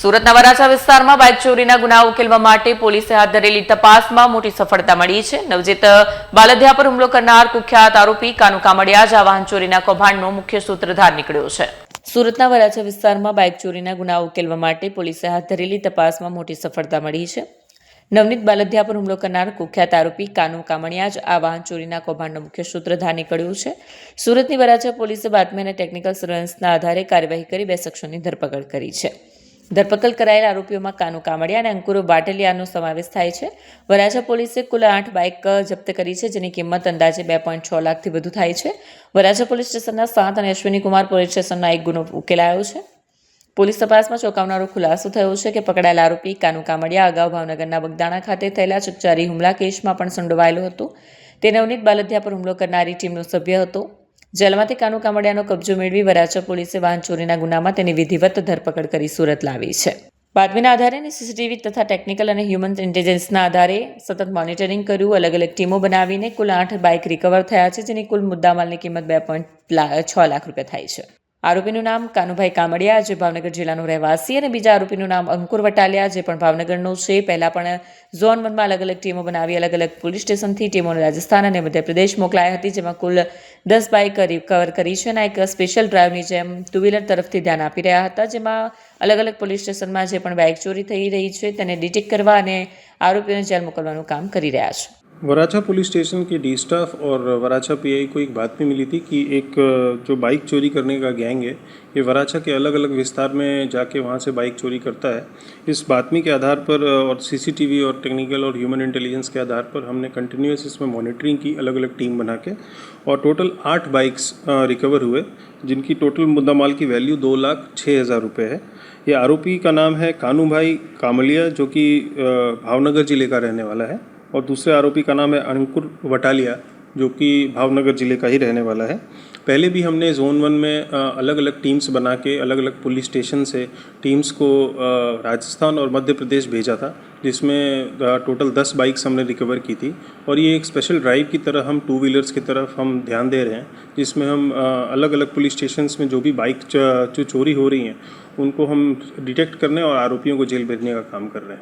સુરતના વરાછા વિસ્તારમાં બાઇક ચોરીના ગુના ઉકેલવા માટે પોલીસે હાથ ધરેલી તપાસમાં મોટી સફળતા મળી છે. નવજીત બાલધિયા પર હુમલો કરનાર કુખ્યાત આરોપી કાનુ કામડિયા જ આ વાહન ચોરીના કૌભાંડનો મુખ્ય સૂત્રધાર નીકળ્યો છે. સુરતના વરાછા વિસ્તારમાં બાઇક ચોરીના ગુના ઉકેલવા માટે પોલીસે હાથ ધરેલી તપાસમાં મોટી સફળતા મળી છે. નવનીત બાલધિયા પર હુમલો કરનાર કુખ્યાત આરોપી કાનુ કામણિયા જ આ વાહન ચોરીના કૌભાંડનો મુખ્ય સૂત્રધાર નીકળ્યું છે. સુરતની વરાછા પોલીસે બાતમી અને ટેકનિકલ સર્વેલન્સના આધારે કાર્યવાહી કરી બે શખ્સોની ધરપકડ કરી છે. ધરપકડ કરાયેલા આરોપીઓમાં કાનુ કામડિયા અને અંકુરો બાટલિયાનો સમાવેશ થાય છે. વરાછા પોલીસે કુલ આઠ બાઇક જપ્ત કરી છે, જેની કિંમત અંદાજે બે પોઈન્ટ છ લાખથી વધુ થાય છે. વરાછા પોલીસ સ્ટેશનના સાત અને અશ્વિની કુમાર પોલીસ સ્ટેશનના એક ગુનો ઉકેલાયો છે. પોલીસ તપાસમાં ચોંકાવનારો ખુલાસો થયો છે કે પકડાયેલ આરોપી કાનુ કામડિયા અગાઉ ભાવનગરના બગદાણા ખાતે થયેલા ચકચારી હુમલા કેસમાં પણ સંડોવાયેલો હતો. તે નવનીત બાલધિયા પર હુમલો કરનારી ટીમનો સભ્ય હતો. જેલમાંથી કાનુ કામડિયાનો કબજો મેળવી વરાછા પોલીસે વાહન ચોરીના ગુનામાં તેની વિધિવત ધરપકડ કરી સુરત લાવી છે. બાતમીના આધારે સીસીટીવી તથા ટેકનિકલ અને હ્યુમન ઇન્ટેલિજન્સના આધારે સતત મોનિટરિંગ કર્યું, અલગ અલગ ટીમો બનાવીને કુલ આઠ બાઇક રિકવર થયા છે, જેની કુલ મુદ્દામાલની કિંમત બે પોઈન્ટ છ લાખ રૂપિયા થાય છે. આરોપીનું નામ કાનુભાઈ કામડિયા જે ભાવનગર જિલ્લાનો રહેવાસી અને બીજા આરોપીનું નામ અંકુર વટાલિયા જે પણ ભાવનગરનો છે. પહેલાં પણ ઝોન વનમાં અલગ અલગ ટીમો બનાવી અલગ અલગ પોલીસ સ્ટેશનથી ટીમોને રાજસ્થાન અને મધ્યપ્રદેશ મોકલાઈ હતી, જેમાં કુલ દસ બાઇક રિકવર કરી છે અને એક સ્પેશિયલ ડ્રાઈવની જેમ ટુ વ્હીલર તરફથી ધ્યાન આપી રહ્યા હતા, જેમાં અલગ અલગ પોલીસ સ્ટેશનમાં જે પણ બાઇક ચોરી થઈ રહી છે તેને ડિટેક્ટ કરવા અને આરોપીઓને જેલ મોકલવાનું કામ કરી રહ્યા છે. वराछा पुलिस स्टेशन के डी स्टाफ और वराछा पीआई को एक बात में मिली थी कि एक, जो बाइक चोरी करने का गैंग है, ये वराछा के अलग अलग विस्तार में जाके वहाँ से बाइक चोरी करता है। इस बातमी के आधार पर और सीसीटीवी और टेक्निकल और ह्यूमन इंटेलिजेंस के आधार पर हमने कंटिन्यूस इसमें मॉनिटरिंग की अलग अलग टीम बना के और टोटल आठ बाइक्स रिकवर हुए, जिनकी टोटल मुद्दा माल की वैल्यू दो लाख छः हज़ार रुपये है। ये आरोपी का नाम है कानू भाई कामलिया, जो कि भावनगर ज़िले का रहने वाला है। और दूसरे आरोपी का नाम है अंकुर वटालिया, जो कि भावनगर ज़िले का ही रहने वाला है। पहले भी हमने जोन वन में अलग अलग टीम्स बना के अलग अलग पुलिस स्टेशन से टीम्स को राजस्थान और मध्य प्रदेश भेजा था, जिसमें टोटल दस बाइक्स हमने रिकवर की थी। और ये एक स्पेशल ड्राइव की तरह हम टू व्हीलर्स की तरफ़ हम ध्यान दे रहे हैं, जिसमें हम अलग अलग पुलिस स्टेशंस में जो भी बाइक जो चोरी हो रही हैं, उनको हम डिटेक्ट करने और आरोपियों को जेल भेजने का काम कर रहे हैं।